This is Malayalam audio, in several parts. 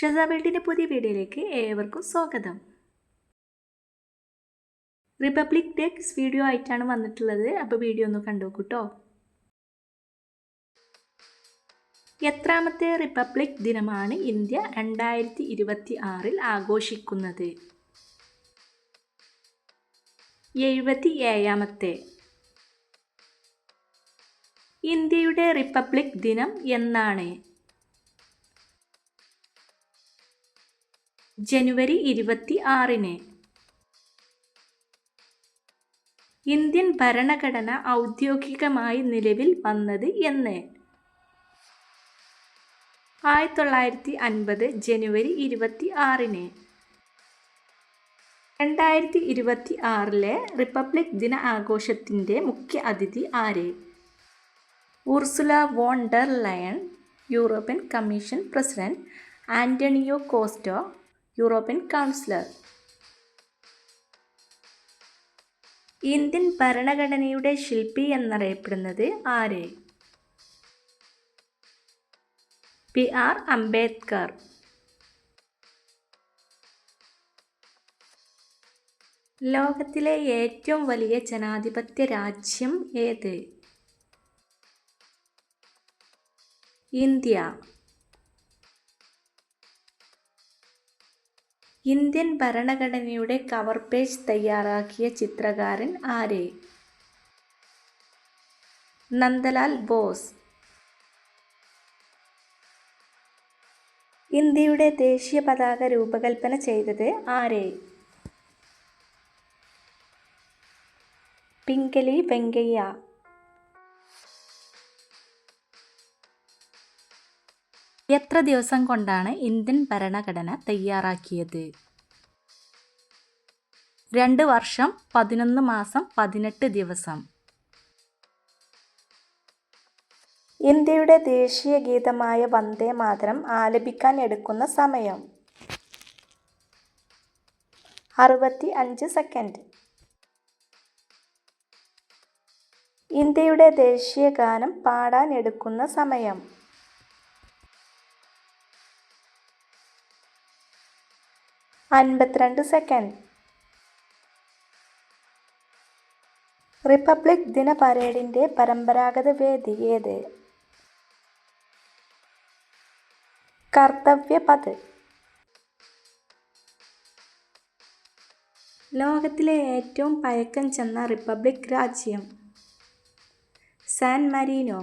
ഷസ പുതിയ വീഡിയോയിലേക്ക് ഏവർക്കും സ്വാഗതം. റിപ്പബ്ലിക് ഡേ വീഡിയോ ആയിട്ടാണ് വന്നിട്ടുള്ളത്. അപ്പോൾ വീഡിയോ ഒന്ന് കണ്ടു കേട്ടോ എത്രാമത്തെ റിപ്പബ്ലിക് ദിനമാണ് ഇന്ത്യ രണ്ടായിരത്തി ഇരുപത്തി ആറിൽ ആഘോഷിക്കുന്നത്. എഴുപത്തി ഏഴാമത്തെ ഇന്ത്യയുടെ റിപ്പബ്ലിക് ദിനം എന്നാണ്. ജനുവരി ഇരുപത്തി ആറിന് ഇന്ത്യൻ ഭരണഘടന ഔദ്യോഗികമായി നിലവിൽ വന്നത് എന്ന്. ആയിരത്തി തൊള്ളായിരത്തി അൻപത് ജനുവരി ഇരുപത്തി ആറിന് രണ്ടായിരത്തി ഇരുപത്തി ആറിലെ റിപ്പബ്ലിക് ദിന ആഘോഷത്തിന്റെ മുഖ്യ അതിഥി ആര്? Ursula von der Leyen European commission president Antonio Costa European councillor. Indian ഭരണഘടനയുടെ ശില്പി എന്നറിയപ്പെടുന്നത് ആര്? P R Ambedkar. ലോകത്തിലെ ഏറ്റവും വലിയ ജനാധിപത്യ രാജ്യം ഏത്? ഇന്ത്യ. ഇന്ത്യൻ ഭരണഘടനയുടെ കവർ പേജ് തയ്യാറാക്കിയ ചിത്രകാരൻ ആരേ? നന്ദലാൽ ബോസ്. ഇന്ത്യയുടെ ദേശീയ പതാക രൂപകൽപ്പന ചെയ്തത് ആരേ? പിങ്കലി വെങ്കയ്യ. എത്ര ദിവസം കൊണ്ടാണ് ഇന്ത്യൻ ഭരണഘടന തയ്യാറാക്കിയത്? രണ്ട് വർഷം പതിനൊന്ന് മാസം പതിനെട്ട് ദിവസം. ഇന്ത്യയുടെ ദേശീയ ഗീതമായ വന്ദേ മാതരം ആലപിക്കാൻ എടുക്കുന്ന സമയം. അറുപത്തി അഞ്ച് സെക്കൻഡ് ഇന്ത്യയുടെ ദേശീയ ഗാനം പാടാൻ എടുക്കുന്ന സമയം. അൻപത്തിരണ്ട് സെക്കൻഡ്. റിപ്പബ്ലിക് ദിന പരേഡിന്റെ പരമ്പരാഗത വേദി ഏത്? കർത്തവ്യ പത് ലോകത്തിലെ ഏറ്റവും പഴക്കം ചെന്ന റിപ്പബ്ലിക് രാജ്യം സാൻ മരീനോ.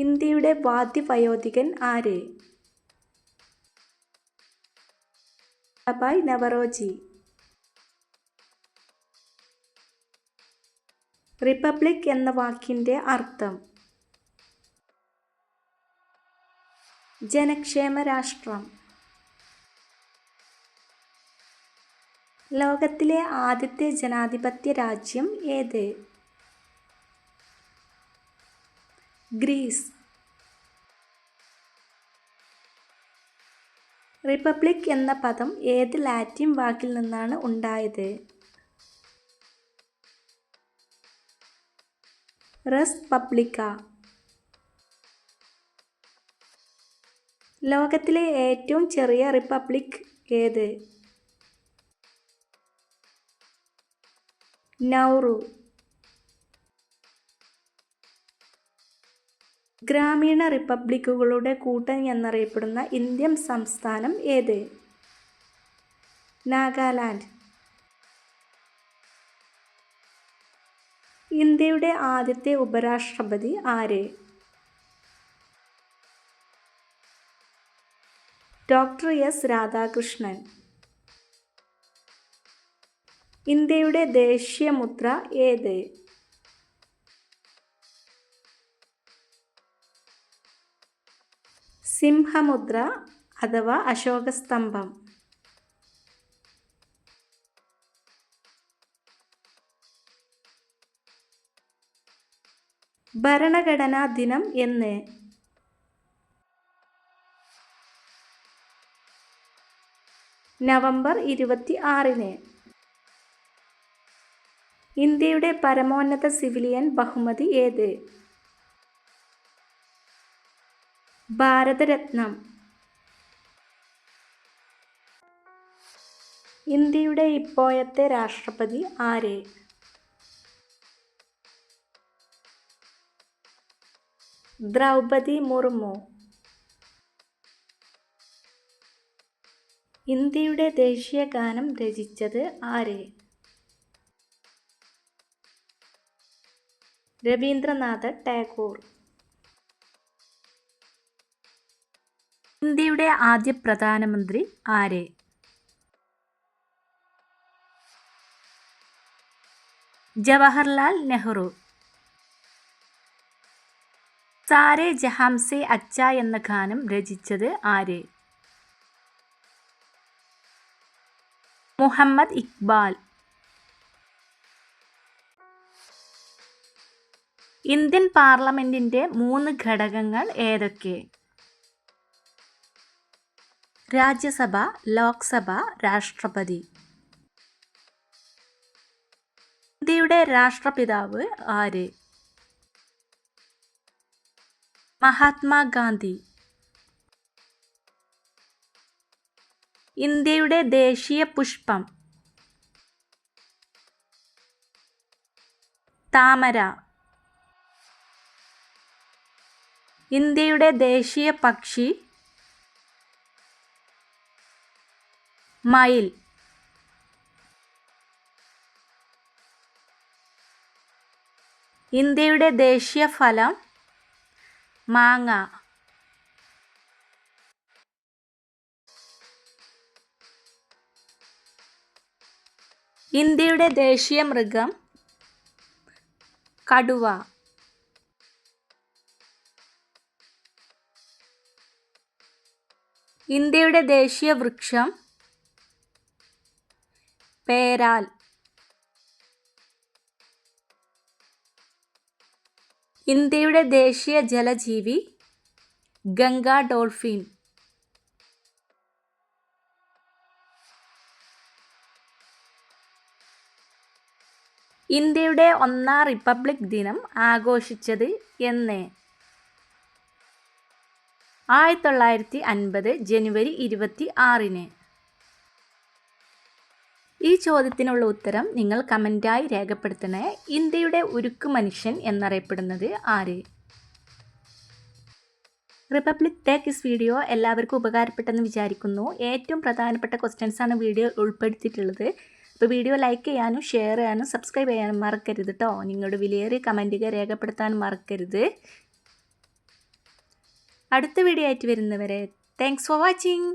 ഇന്ത്യയുടെ വാദ്യവയോധികൻ ആര്? ബായ് നവറോജി. റിപ്പബ്ലിക് എന്ന വാക്കിന്റെ അർത്ഥം. ജനക്ഷേമ രാഷ്ട്രം. ലോകത്തിലെ ആദ്യത്തെ ജനാധിപത്യ രാജ്യം ഏത്? ഗ്രീസ്. റിപ്പബ്ലിക് എന്ന പദം ഏത് ലാറ്റിൻ വാക്കിൽ നിന്നാണ് ഉണ്ടായത്? റസ് പബ്ലിക്ക. ലോകത്തിലെ ഏറ്റവും ചെറിയ റിപ്പബ്ലിക് ഏത്? നൗറു. ഗ്രാമീണ റിപ്പബ്ലിക്കുകളുടെ കൂട്ടം എന്നറിയപ്പെടുന്ന ഇന്ത്യൻ സംസ്ഥാനം ഏത്? നാഗാലാൻഡ്. ഇന്ത്യയുടെ ആദ്യത്തെ ഉപരാഷ്ട്രപതി ആര്? Doctor S. രാധാകൃഷ്ണൻ. ഇന്ത്യയുടെ ദേശീയ മുദ്ര ഏത്? സിംഹമുദ്ര അഥവാ അശോകസ്തംഭം. ഭരണഘടനാ ദിനം എന്ന്. നവംബർ ഇരുപത്തി ആറിന് ഇന്ത്യയുടെ പരമോന്നത സിവിലിയൻ ബഹുമതി ഏത്? ഭാരതരത്നം. ഇന്ത്യയുടെ ഇപ്പോഴത്തെ രാഷ്ട്രപതി ആര്? ദ്രൗപതി മുർമു. ഇന്ത്യയുടെ ദേശീയ ഗാനം രചിച്ചത് ആര്? രവീന്ദ്രനാഥ ടാഗോർ. ഇന്ത്യയുടെ ആദ്യ പ്രധാനമന്ത്രി ആര്? ജവഹർലാൽ നെഹ്റു. സാരെ ജഹാംസെ അച്ച എന്ന ഗാനം രചിച്ചത് ആര്? മുഹമ്മദ് ഇക്ബാൽ. ഇന്ത്യൻ പാർലമെന്റിന്റെ മൂന്ന് ഘടകങ്ങൾ ഏതൊക്കെ? രാജ്യസഭ ലോക്സഭ രാഷ്ട്രപതി. ഇന്ത്യയുടെ രാഷ്ട്രപിതാവ് ആര്? മഹാത്മാഗാന്ധി. ഇന്ത്യയുടെ ദേശീയ പുഷ്പം. താമര. ഇന്ത്യയുടെ ദേശീയ പക്ഷി മയിൽ ഇന്ത്യയുടെ ദേശീയ ഫലം മാങ്ങ. ഇന്ത്യയുടെ ദേശീയ മൃഗം കടുവ. ഇന്ത്യയുടെ ദേശീയ വൃക്ഷം പേരാൽ. ഇന്ത്യയുടെ ദേശീയ ജലജീവി ഗംഗാ ഡോൾഫിൻ. ഇന്ത്യയുടെ ഒന്നാം റിപ്പബ്ലിക് ദിനം ആഘോഷിച്ചത് എന്ന്. ആയിരത്തി തൊള്ളായിരത്തി അൻപത് ജനുവരി ഇരുപത്തി ആറിന്. ഈ ചോദ്യത്തിനുള്ള ഉത്തരം നിങ്ങൾ കമന്റായി രേഖപ്പെടുത്തണേ. ഇന്ത്യയുടെ ഉരുക്ക് മനുഷ്യൻ എന്നറിയപ്പെടുന്നത് ആര്? റിപ്പബ്ലിക് ടെക് ഇസ് വീഡിയോ എല്ലാവർക്കും ഉപകാരപ്പെട്ടെന്ന് വിചാരിക്കുന്നു. ഏറ്റവും പ്രധാനപ്പെട്ട ക്വസ്റ്റ്യൻസാണ് വീഡിയോ ഉൾപ്പെടുത്തിയിട്ടുള്ളത്. അപ്പോൾ വീഡിയോ ലൈക്ക് ചെയ്യാനും ഷെയർ ചെയ്യാനും സബ്സ്ക്രൈബ് ചെയ്യാനും മറക്കരുത് കേട്ടോ നിങ്ങളുടെ വിലയേറിയ കമന്റുകൾ രേഖപ്പെടുത്താൻ മറക്കരുത്. അടുത്ത വീഡിയോ ആയിട്ട് വരുന്നവരെ താങ്ക്സ് ഫോർ വാച്ചിങ്